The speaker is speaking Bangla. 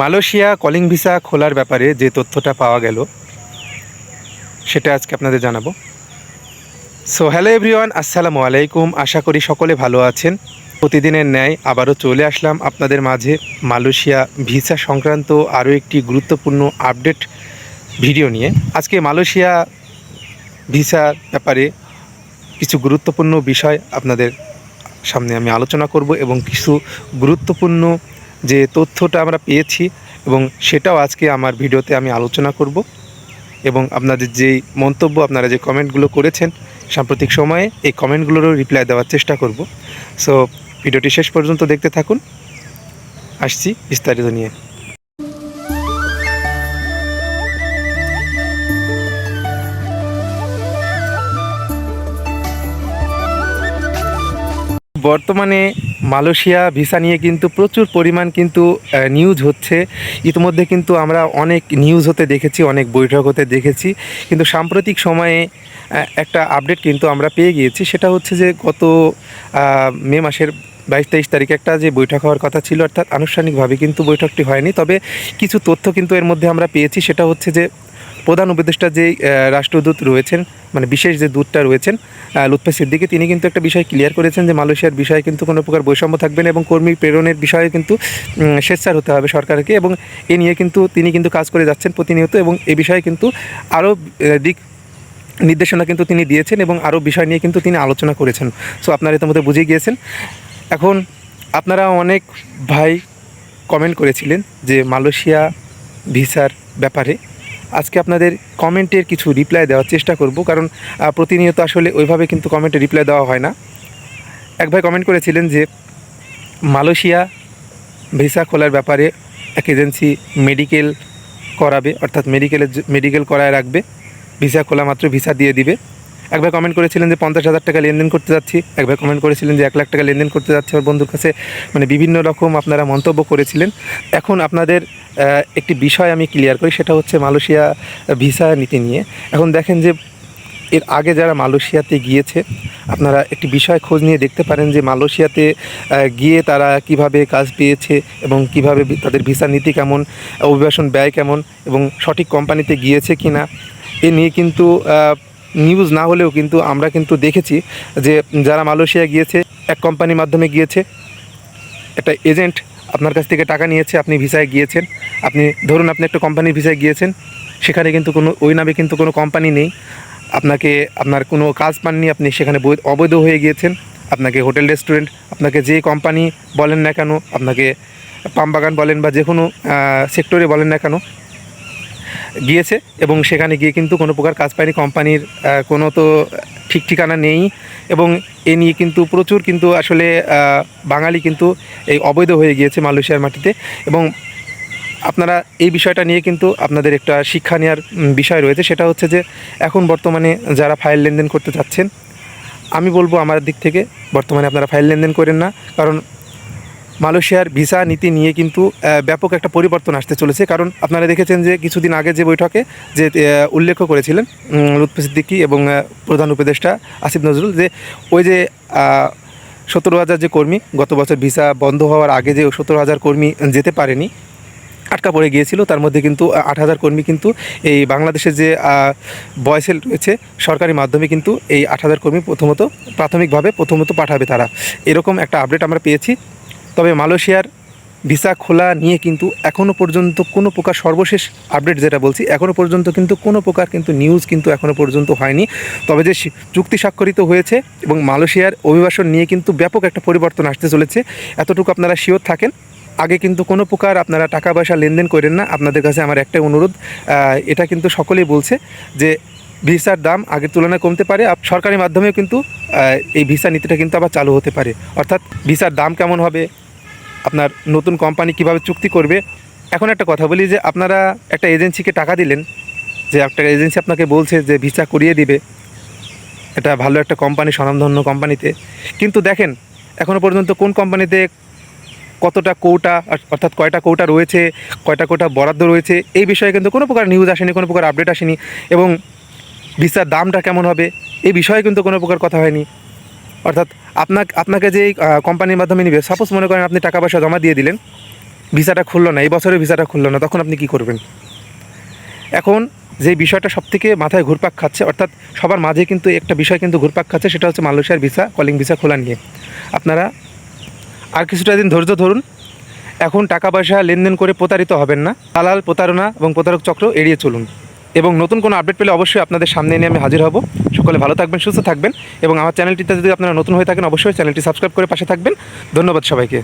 মালয়েশিয়া কলিং ভিসা খোলার ব্যাপারে যে তথ্যটা পাওয়া গেল, সেটা আজকে আপনাদের জানাব। সো হ্যালো এভরিওয়ান আসসালামু আলাইকুম। আশা করি সকলে ভালো আছেন। প্রতিদিনের ন্যায় আবারও চলে আসলাম আপনাদের মাঝে মালয়েশিয়া ভিসা সংক্রান্ত আরও একটি গুরুত্বপূর্ণ আপডেট ভিডিও নিয়ে। আজকে মালয়েশিয়া ভিসার ব্যাপারে কিছু গুরুত্বপূর্ণ বিষয় আপনাদের সামনে আমি আলোচনা করব এবং কিছু গুরুত্বপূর্ণ যে তথ্যটা আমরা পেয়েছি এবং সেটাও আজকে আমার ভিডিওতে আমি আলোচনা করব এবং আপনাদের যেই মন্তব্য আপনারা যে কমেন্টগুলো করেছেন সাম্প্রতিক সময়ে, এই কমেন্টগুলোরও রিপ্লাই দেওয়ার চেষ্টা করব। সো ভিডিওটি শেষ পর্যন্ত দেখতে থাকুন। আসছি বিস্তারিত নিয়ে। বর্তমানে মালয়েশিয়া ভিসা নিয়ে কিন্তু প্রচুর পরিমাণ কিন্তু নিউজ হচ্ছে। ইতিমধ্যে কিন্তু আমরা অনেক নিউজ হতে দেখেছি, অনেক বৈঠক হতে দেখেছি। কিন্তু সাম্প্রতিক সময়ে একটা আপডেট কিন্তু আমরা পেয়ে গিয়েছি। সেটা হচ্ছে যে গত মে মাসের বাইশ তেইশ তারিখে একটা যে বৈঠক হওয়ার কথা ছিল, অর্থাৎ আনুষ্ঠানিকভাবে কিন্তু বৈঠকটি হয়নি। তবে কিছু তথ্য কিন্তু এর মধ্যে আমরা পেয়েছি। সেটা হচ্ছে যে প্রধান উপদেষ্টা যে রাষ্ট্রদূত রয়েছেন মানে বিশেষ যে দূতটা রয়েছেন লুৎফে সিদ্দিকি, তিনি কিন্তু একটা বিষয় ক্লিয়ার করেছেন যে মালয়েশিয়ার বিষয়ে কিন্তু কোনো প্রকার বৈষম্য থাকবে না এবং কর্মী প্রেরণের বিষয়ে কিন্তু স্বেচ্ছার হতে হবে সরকারকে এবং এ নিয়ে কিন্তু তিনি কিন্তু কাজ করে যাচ্ছেন প্রতিনিয়ত এবং এ বিষয়ে কিন্তু আরও দিক নির্দেশনা কিন্তু তিনি দিয়েছেন এবং আরও বিষয় নিয়ে কিন্তু তিনি আলোচনা করেছেন। সো আপনারা ইতিমধ্যে বুঝে গিয়েছেন। এখন আপনারা অনেক ভাই কমেন্ট করেছিলেন যে মালয়েশিয়া ভিসার ব্যাপারে। আজকে আপনাদের কমেন্টের কিছু রিপ্লাই দেওয়ার চেষ্টা করব, কারণ প্রতিনিয়ত আসলে ওইভাবে কিন্তু কমেন্টে রিপ্লাই দেওয়া হয় না। এক ভাই কমেন্ট করেছিলেন যে, মালয়েশিয়া ভিসা খোলার ব্যাপারে এক এজেন্সি মেডিকেল করাবে, অর্থাৎ মেডিকেলের মেডিকেল করায় রাখবে ভিসা খোলা মাত্র ভিসা দিয়ে দিবে। এক ভাই কমেন্ট করেছিলেন যে পঞ্চাশ হাজার টাকা লেনদেন করতে যাচ্ছি। এক ভাই কমেন্ট করেছিলেন যে এক লাখ টাকা লেনদেন করতে যাচ্ছে। আমার বন্ধুর কাছে মানে বিভিন্ন রকম আপনারা মন্তব্য করেছিলেন। এখন আপনাদের একটি বিষয় আমি ক্লিয়ার করি, সেটা হচ্ছে মালয়েশিয়া ভিসা নীতি নিয়ে। এখন দেখেন যে এর আগে যারা মালয়েশিয়াতে গিয়েছে, আপনারা একটি বিষয় খোঁজ নিয়ে দেখতে পারেন যে মালয়েশিয়াতে গিয়ে তারা কীভাবে কাজ পেয়েছে এবং কীভাবে তাদের ভিসা নীতি কেমন, অভিবাসন ব্যয় কেমন এবং সঠিক কোম্পানিতে গিয়েছে কি না এ নিয়ে কিন্তু নিউজ না হলেও কিন্তু আমরা কিন্তু দেখেছি যে যারা মালয়েশিয়া গিয়েছে, এক কোম্পানির মাধ্যমে গিয়েছে, একটা এজেন্ট আপনার কাছ থেকে টাকা নিয়েছে, আপনি ভিসায় গিয়েছেন, আপনি ধরুন আপনি একটা কোম্পানির ভিসায় গিয়েছেন, সেখানে কিন্তু কোনো, ওই নামে কিন্তু কোনো কোম্পানি নেই, আপনাকে, আপনার কোনো কাজ পাননি, আপনি সেখানে অবৈধ হয়ে গিয়েছেন, আপনাকে হোটেল রেস্টুরেন্ট আপনাকে যে কোম্পানি বলেন না কেন, আপনাকে পাম বাগান বলেন বা যে কোনো সেক্টরে বলেন না কেন গিয়েছে এবং সেখানে গিয়ে কিন্তু কোনো প্রকার কাজ পায়নি। কোম্পানির কোনো তো ঠিক ঠিকানা নেই এবং এ নিয়ে কিন্তু প্রচুর কিন্তু আসলে বাঙালি কিন্তু এই অবৈধ হয়ে গিয়েছে মালয়েশিয়ার মাটিতে এবং আপনারা এই বিষয়টা নিয়ে কিন্তু আপনাদের একটা শিক্ষা নেওয়ার বিষয় রয়েছে। সেটা হচ্ছে যে এখন বর্তমানে যারা ফাইল লেনদেন করতে চাচ্ছেন, আমি বলব আমার দিক থেকে বর্তমানে আপনারা ফাইল লেনদেন করেন না। কারণ মালয়েশিয়ার ভিসা নীতি নিয়ে কিন্তু ব্যাপক একটা পরিবর্তন আসতে চলেছে। কারণ আপনারা দেখেছেন যে কিছুদিন আগে যে বৈঠকে যে উল্লেখ করেছিলেন লুৎফি সিদ্দিকী এবং প্রধান উপদেষ্টা আসিফ নজরুল যে ওই যে সতেরো হাজার যে কর্মী, গত বছর ভিসা বন্ধ হওয়ার আগে যে সতেরো হাজার কর্মী যেতে পারেনি, আটকা পড়ে গিয়েছিল। তার মধ্যে কিন্তু আট হাজার কর্মী কিন্তু এই বাংলাদেশের যে বয়সেল রয়েছে, সরকারি মাধ্যমে কিন্তু এই আট হাজার কর্মী প্রথমত, প্রাথমিকভাবে প্রথমত পাঠাবে তারা। এরকম একটা আপডেট আমরা পেয়েছি। তবে মালয়েশিয়ার ভিসা খোলা নিয়ে কিন্তু এখনও পর্যন্ত কোনো প্রকার সর্বশেষ আপডেট যেটা বলছি এখনও পর্যন্ত কিন্তু কোনো প্রকার কিন্তু নিউজ কিন্তু এখনও পর্যন্ত হয়নি। তবে যে চুক্তি স্বাক্ষরিত হয়েছে এবং মালয়েশিয়ার অভিবাসন নিয়ে কিন্তু ব্যাপক একটা পরিবর্তন আসতে চলেছে, এতটুকু আপনারা শিওর থাকেন। আগে কিন্তু কোনো প্রকার আপনারা টাকা পয়সা লেনদেন করেন না। আপনাদের কাছে আমার একটাই অনুরোধ এটা কিন্তু সকলেই বলছে যে ভিসার দাম আগের তুলনায় কমতে পারে সরকারি মাধ্যমেও কিন্তু এই ভিসা নীতিটা কিন্তু আবার চালু হতে পারে। অর্থাৎ ভিসার দাম কেমন হবে, আপনার নতুন কোম্পানি কীভাবে চুক্তি করবে? এখন একটা কথা বলি যে, আপনারা একটা এজেন্সিকে টাকা দিলেন, যে একটা এজেন্সি আপনাকে বলছে যে ভিসা করিয়ে দিবে এটা ভালো একটা কোম্পানি, স্বনামধন্য কোম্পানিতে। কিন্তু দেখেন এখনও পর্যন্ত কোন কোম্পানিতে কতটা কৌটা অর্থাৎ কয়টা কৌটা রয়েছে, কয়টা কোটা বরাদ্দ রয়েছে, এই বিষয়ে কিন্তু কোনো প্রকার নিউজ আসেনি, কোনো প্রকার আপডেট আসেনি। এবং ভিসার দামটা কেমন হবে? এই বিষয়ে কিন্তু কোনো প্রকার কথা হয়নি। অর্থাৎ আপনাকে আপনাকে যে কোম্পানির মাধ্যমে নিবে সাপোজ মনে করেন আপনি টাকা পয়সা জমা দিয়ে দিলেন, ভিসাটা খুললো না, এই বছরের ভিসাটা খুললো না, তখন আপনি কি করবেন? এখন যে বিষয়টা সব থেকে মাথায় ঘুরপাক খাচ্ছে, অর্থাৎ সবার মাঝে কিন্তু একটা বিষয় কিন্তু ঘুরপাক খাচ্ছে, সেটা হচ্ছে মালয়েশিয়ার ভিসা কলিং ভিসা খোলা নিয়ে। আপনারা আর কিছুটা দিন ধৈর্য ধরুন, এখন টাকা পয়সা লেনদেন করে প্রতারিত হবেন না দালাল প্রতারণা এবং প্রতারক চক্র এড়িয়ে চলুন। এবং নতুন কোনো আপডেট পেলে অবশ্যই আপনাদের সামনে নিয়ে আমি হাজির হব। সকলে ভালো থাকবেন, সুস্থ থাকবেন এবং আমার চ্যানেলটিতে যদি আপনারা নতুন হয়ে থাকেন, অবশ্যই চ্যানেলটি সাবস্ক্রাইব করে পাশে থাকবেন। ধন্যবাদ সবাইকে।